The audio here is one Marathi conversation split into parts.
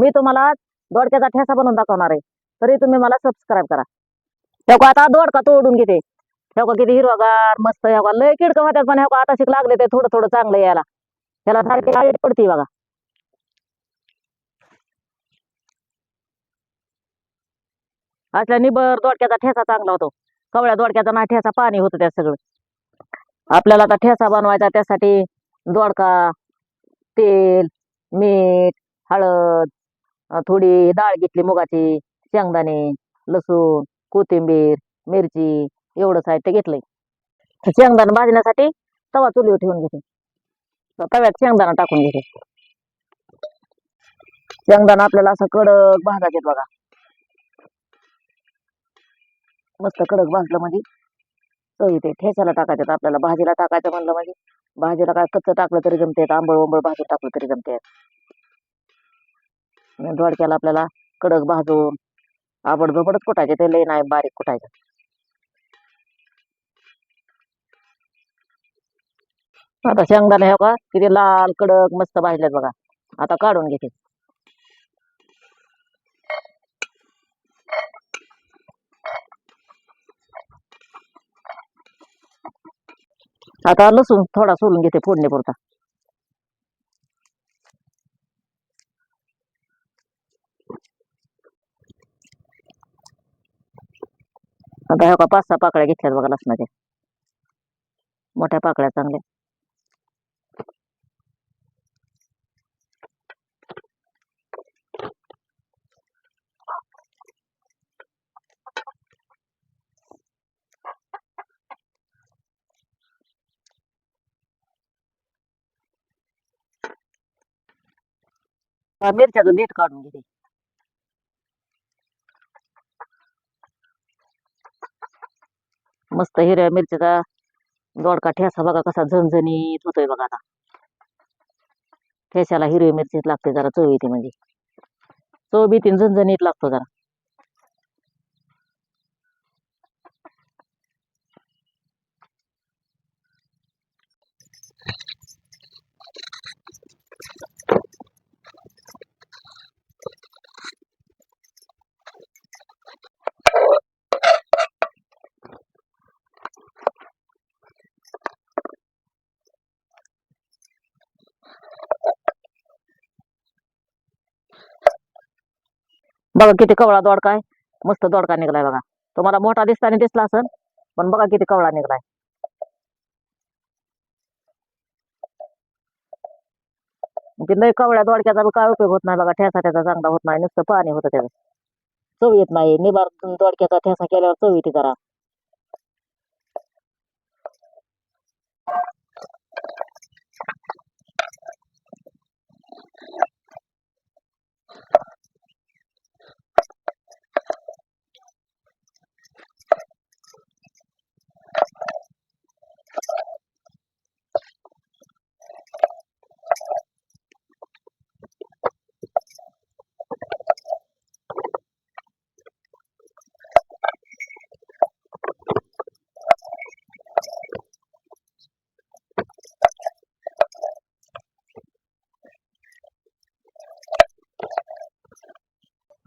मी तुम्हाला दोडक्याचा ठेसा बनवून दाखवणार आहे. तरी तुम्ही मला सबस्क्राईब करा. तेव्हा आता? दोडका तोडून घेते. तेव्हा किती हिरवागार मस्त हेव्हा लय किडकं होत्यात पण हेव्हा आता शिक लागले ते थोडं थोडं चांगलं यायला. त्याला सारखी लाइट पडते बघा. असल्या निबर दोडक्याचा ठेसा चांगला होतो. कवळ्या दोडक्याचा ना ठेसा पाणी होतं त्या सगळं. आपल्याला आता ठेसा बनवायचा त्यासाठी दोडका तेल मीठ हळद थोडी डाळ घेतली मुगाची शेंगदाणे लसूण कोथिंबीर मिरची एवढं साहित्य घेतलंय. शेंगदाणा भाजण्यासाठी तवा चुलीवर ठेवून घेते. तव्यात शेंगदाणा टाकून घेते. शेंगदाणा आपल्याला असं कडक भाजायचे बघा. मस्त कडक भाजलं म्हणजे चव येते ठेचायला टाकायचं आपल्याला भाजीला टाकायचं म्हणलं म्हणजे भाजीला काय कच्चं टाकलं तरी जमते आंबळ वंबळ भाजी टाकलं तरी जमते दोडक्याला आपल्याला कडक भाजून आबड झोपडच कुटायचे ते लय नाही बारीक कुटायचं. आता शेंगदाणे हे का किती लाल कडक मस्त भाजल्यात बघा. आता काढून घेते. आता लसूण थोडा सोलून घेते फोडणी पुरता ह्या का पाच सहा पाकळ्या घेतल्यात बघा लसणाच्या. मोठ्या पाकळ्या चांगल्या. मिरच्याचं मीठ काढून घेते. मस्त हिरव्या मिरचीचा दोडका ठेसा बघा कसा झणझणीत होतोय बघा आता. ठेस्याला हिरवी मिरचीच लागते जरा चव येते म्हणजे. चव बी तीन झणझणीत लागतो जरा. बघा किती कवळा दोडका मस्त दोडका निघलाय बघा. तुम्हाला मोठा दिसताना दिसला असेल, पण बघा किती कवळा निघलाय. लय कवळ्या दोडक्याचा काय उपयोग होत नाही बघा. ठेसा त्याचा चांगला होत नाही. नुसतं पाणी होतं त्याचं. चव येत नाही. निबार दोडक्याचा ठेसा केल्यावर चव जरा.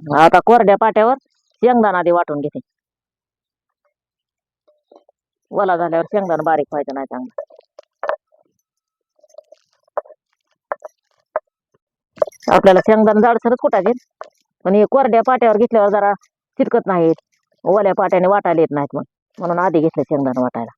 आता कोरड्या पाट्यावर शेंगदाणा आधी वाटून घेते. ओला झाल्यावर शेंगदाणा बारीक व्हायचं नाही चांगलं. आपल्याला शेंगदाणा जाडसरच कुटायचे पण हे कोरड्या पाट्यावर घेतल्यावर जरा चिटकत नाहीत. ओल्या पाट्याने वाटायला येत नाहीत मग म्हणून आधी घेतलं शेंगदाणा वाटायला.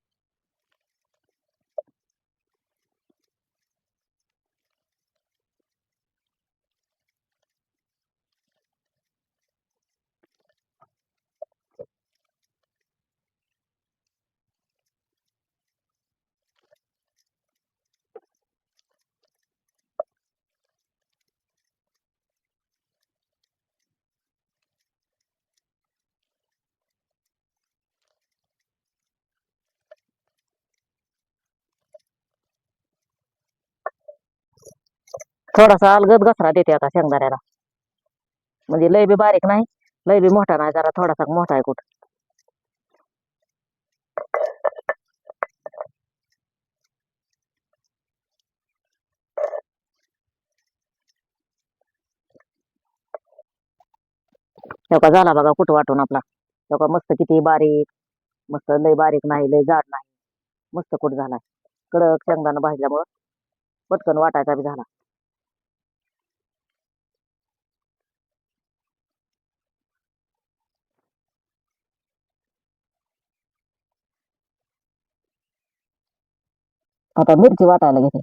थोडासा अलगद घसरा देते आता शेंगदाऱ्याला म्हणजे लय बी बारीक नाही लय बी मोठा नाही जरा थोडासा मोठा आहे कुठं. तेव्हा झाला बघा कुठं वाटून आपला. तेव्हा मस्त किती बारीक मस्त लय बारीक नाही लय जाड नाही. मस्त कुठं झाला कडक शेंगदाणा भाजल्यामुळं पटकन वाटायचा बी झाला. आता मिरची वाटायला घेते.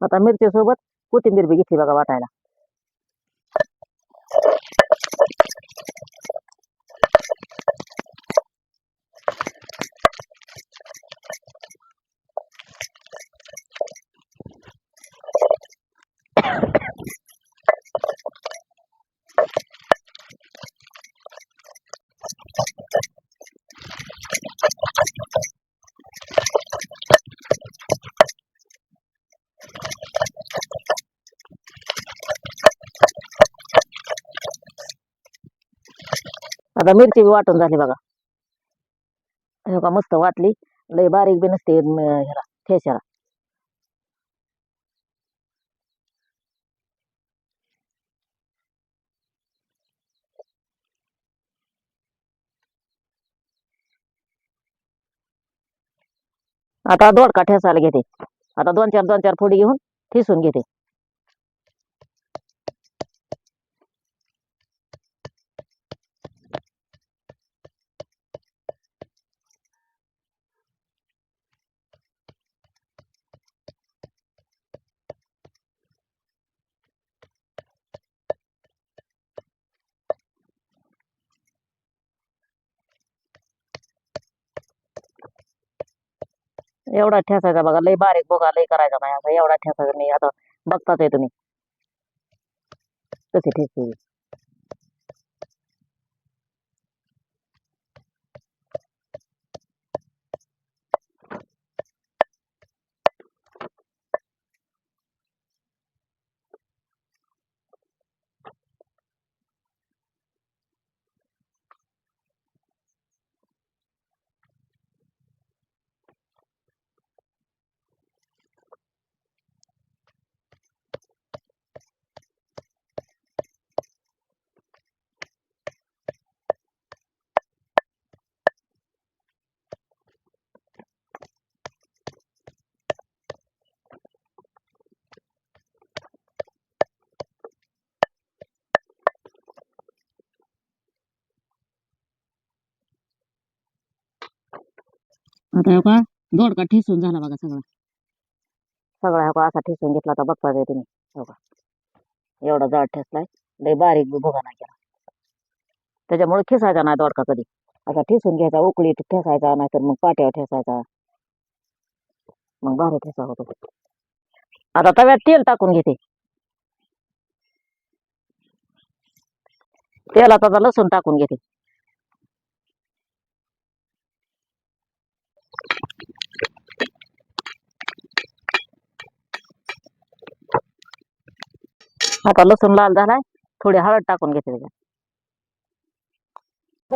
आता मिरची सोबत कोथिंबीर बी घेतली बघा वाटायला. आता मिरची बी वाटून झाली बघा. हे का मस्त वाटली. लय बारीक बी नसते ह्याला ठेच्याला. आता दोडका ठेसायला घेते. आता दोन चार दोन चार फोडी घेऊन ठेसून घेते. एवढा ठेसायचा बघा लय बारीक बघा लय करायचा नाही असा एवढा ठेसायचा नाही आता बघताच आहे तुम्ही. कसे ठेसते आता हो का दोडका ठेसून झाला बघा सगळा. सगळा हो का असा ठेसून घेतला तर बघता जाय तुम्ही. हो का एवढा जाड ठेसलाय लय बारीक बी भोगा नाही केला. त्याच्यामुळे ठेसायचा नाही दोडका कधी. असा ठेसून घ्यायचा उकळी ठेसायचा नाहीतर मग पाट्यावर ठेसायचा. मग भारी ठेसा होतो. आता तव्यात तेल टाकून घेते. तेलात आता लसूण टाकून घेते. आता लसूण लाल झालाय थोडी हळद टाकून घेते त्याच्यात.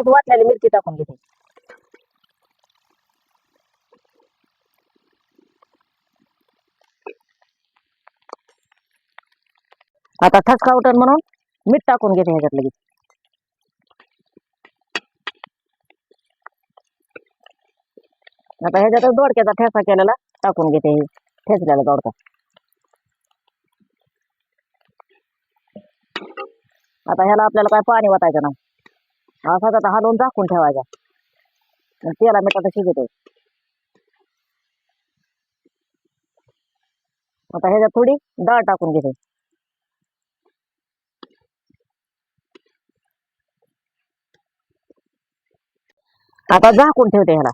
वाटलेली मिरची टाकून घेते. आता ठसका म्हणून मीठ टाकून घेते ह्याच्यात लगेच. आता ह्याच्यात दोडक्याचा ठेसा केलेला टाकून घेते हे ठेचलेला दोडका. आता ह्याला आपल्याला काय पाणी वाटायचं ना असाच आता हलवून झाकून ठेवायचा. त्याला तेला मिठाचं शिजत आता ह्याच्यात थोडी डाळ टाकून घेते. आता झाकून ठेवते ह्याला.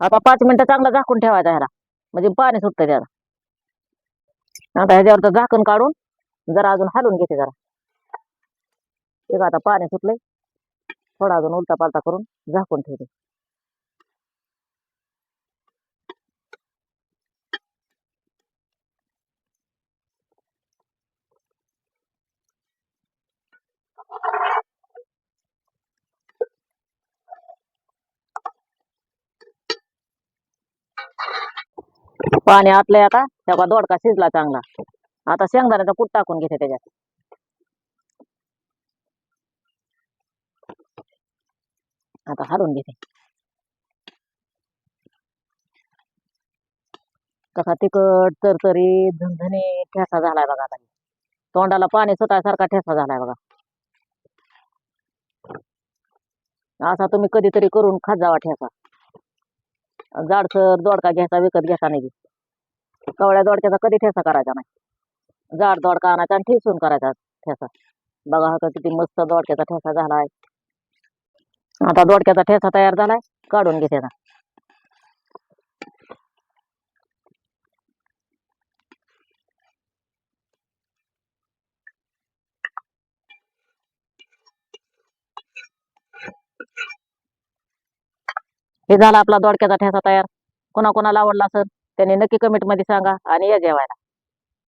आता पाच मिनिटं चांगला झाकून ठेवायचा ह्याला. म्हणजे पाणी सुटतं त्याला. आता ह्याच्यावर झाकण काढून जरा अजून हलवून घेते जरा. एक आता पाणी सुटलंय. थोडा अजून उलटा पालटा करून झाकून ठेवते. पाणी आटलंय आता. तेव्हा दोडका शिजला चांगला. आता शेंगदाण्याचा कूट टाकून घेते त्याच्यात. आता हलवून घेते. कसा तिखट तरतरी झणझणी ठेसा झालाय बघा आता. तोंडाला पाणी सुटायसारखा ठेसा झालाय बघा. असा तुम्ही कधीतरी करून खात जावा ठेसा. जाडसर दोडका घ्यायचा विकत घेता नाही. कवळ्या दोडक्याचा कधी ठेसा करायचा नाही. जाड दोडका आणायचा आणि ठेसून करायचा ठेसा. बघा हा किती मस्त दोडक्याचा ठेसा झालाय. आता दोडक्याचा ठेसा तयार झालाय. काढून घेते ना हे झाला आपला दोडक्याचा ठेसा तयार. कोणा कोणाला आवडला असेल? त्याने नक्की कमेंटमध्ये सांगा आणि या जेवायला.